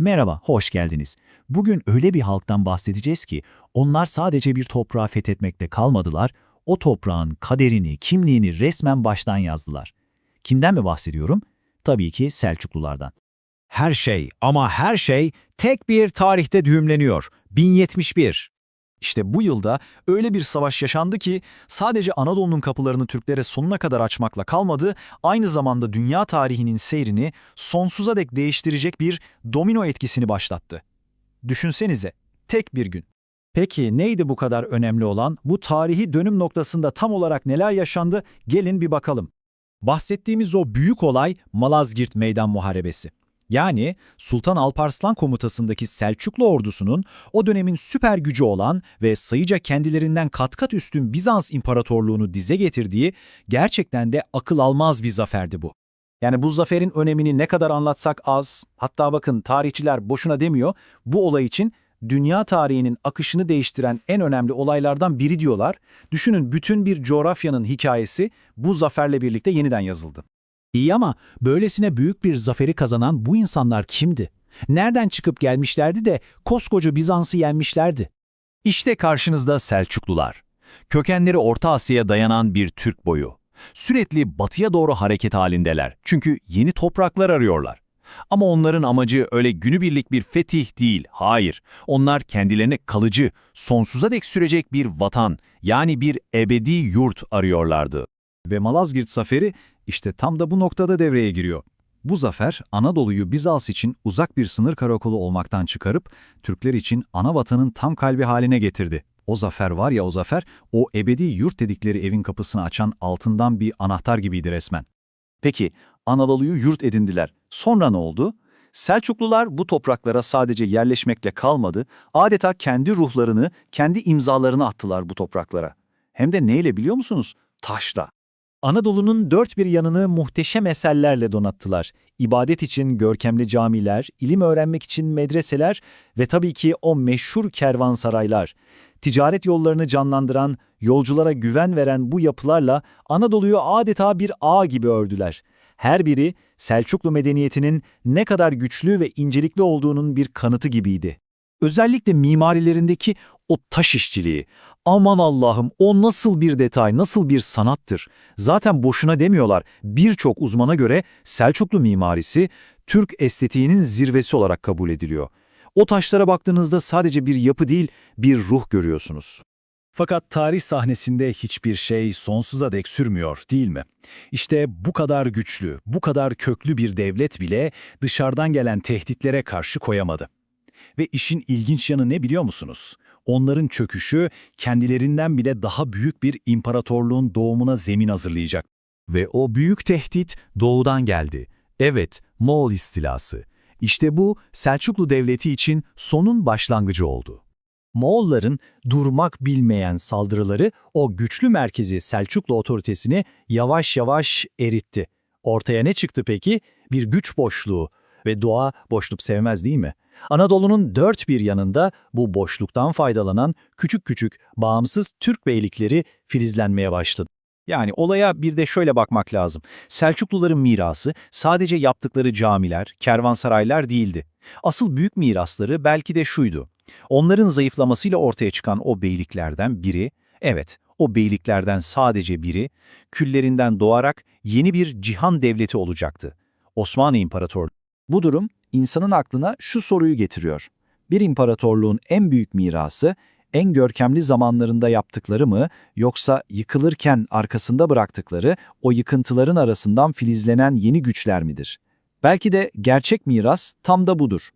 Merhaba, hoş geldiniz. Bugün öyle bir halktan bahsedeceğiz ki onlar sadece bir toprağı fethetmekte kalmadılar, o toprağın kaderini, kimliğini resmen baştan yazdılar. Kimden mi bahsediyorum? Tabii ki Selçuklulardan. Her şey ama her şey tek bir tarihte düğümleniyor. 1071. İşte bu yılda öyle bir savaş yaşandı ki sadece Anadolu'nun kapılarını Türklere sonuna kadar açmakla kalmadı, aynı zamanda dünya tarihinin seyrini sonsuza dek değiştirecek bir domino etkisini başlattı. Düşünsenize, tek bir gün. Peki neydi bu kadar önemli olan? Bu tarihi dönüm noktasında tam olarak neler yaşandı? Gelin bir bakalım. Bahsettiğimiz o büyük olay Malazgirt Meydan Muharebesi. Yani Sultan Alparslan komutasındaki Selçuklu ordusunun o dönemin süper gücü olan ve sayıca kendilerinden kat kat üstün Bizans İmparatorluğunu dize getirdiği gerçekten de akıl almaz bir zaferdi bu. Yani bu zaferin önemini ne kadar anlatsak az, hatta bakın tarihçiler boşuna demiyor, bu olay için dünya tarihinin akışını değiştiren en önemli olaylardan biri diyorlar. Düşünün bütün bir coğrafyanın hikayesi bu zaferle birlikte yeniden yazıldı. İyi ama böylesine büyük bir zaferi kazanan bu insanlar kimdi? Nereden çıkıp gelmişlerdi de koskoca Bizans'ı yenmişlerdi? İşte karşınızda Selçuklular. Kökenleri Orta Asya'ya dayanan bir Türk boyu. Sürekli batıya doğru hareket halindeler çünkü yeni topraklar arıyorlar. Ama onların amacı öyle günübirlik bir fetih değil, hayır. Onlar kendilerine kalıcı, sonsuza dek sürecek bir vatan, yani bir ebedi yurt arıyorlardı. Ve Malazgirt Zaferi işte tam da bu noktada devreye giriyor. Bu zafer Anadolu'yu Bizans için uzak bir sınır karakolu olmaktan çıkarıp Türkler için ana vatanın tam kalbi haline getirdi. O zafer var ya o zafer, o ebedi yurt dedikleri evin kapısını açan altından bir anahtar gibiydi resmen. Peki Anadolu'yu yurt edindiler. Sonra ne oldu? Selçuklular bu topraklara sadece yerleşmekle kalmadı, adeta kendi ruhlarını, kendi imzalarını attılar bu topraklara. Hem de neyle biliyor musunuz? Taşla. Anadolu'nun dört bir yanını muhteşem eserlerle donattılar. İbadet için görkemli camiler, ilim öğrenmek için medreseler ve tabii ki o meşhur kervansaraylar. Ticaret yollarını canlandıran, yolculara güven veren bu yapılarla Anadolu'yu adeta bir ağ gibi ördüler. Her biri Selçuklu medeniyetinin ne kadar güçlü ve incelikli olduğunun bir kanıtı gibiydi. Özellikle mimarilerindeki o taş işçiliği. Aman Allah'ım o nasıl bir detay, nasıl bir sanattır. Zaten boşuna demiyorlar. Birçok uzmana göre Selçuklu mimarisi Türk estetiğinin zirvesi olarak kabul ediliyor. O taşlara baktığınızda sadece bir yapı değil, bir ruh görüyorsunuz. Fakat tarih sahnesinde hiçbir şey sonsuza dek sürmüyor değil mi? İşte bu kadar güçlü, bu kadar köklü bir devlet bile dışarıdan gelen tehditlere karşı koyamadı. Ve işin ilginç yanı ne biliyor musunuz? Onların çöküşü kendilerinden bile daha büyük bir imparatorluğun doğumuna zemin hazırlayacak. Ve o büyük tehdit doğudan geldi. Evet, Moğol istilası. İşte bu Selçuklu Devleti için sonun başlangıcı oldu. Moğolların durmak bilmeyen saldırıları o güçlü merkezi Selçuklu otoritesini yavaş yavaş eritti. Ortaya ne çıktı peki? Bir güç boşluğu ve doğa boşluk sevmez değil mi? Anadolu'nun dört bir yanında bu boşluktan faydalanan küçük küçük bağımsız Türk beylikleri filizlenmeye başladı. Yani olaya bir de şöyle bakmak lazım. Selçukluların mirası sadece yaptıkları camiler, kervansaraylar değildi. Asıl büyük mirasları belki de şuydu. Onların zayıflamasıyla ortaya çıkan o beyliklerden biri, evet o beyliklerden sadece biri, küllerinden doğarak yeni bir cihan devleti olacaktı. Osmanlı İmparatorluğu. Bu durum insanın aklına şu soruyu getiriyor. Bir imparatorluğun en büyük mirası, en görkemli zamanlarında yaptıkları mı yoksa yıkılırken arkasında bıraktıkları o yıkıntıların arasından filizlenen yeni güçler midir? Belki de gerçek miras tam da budur.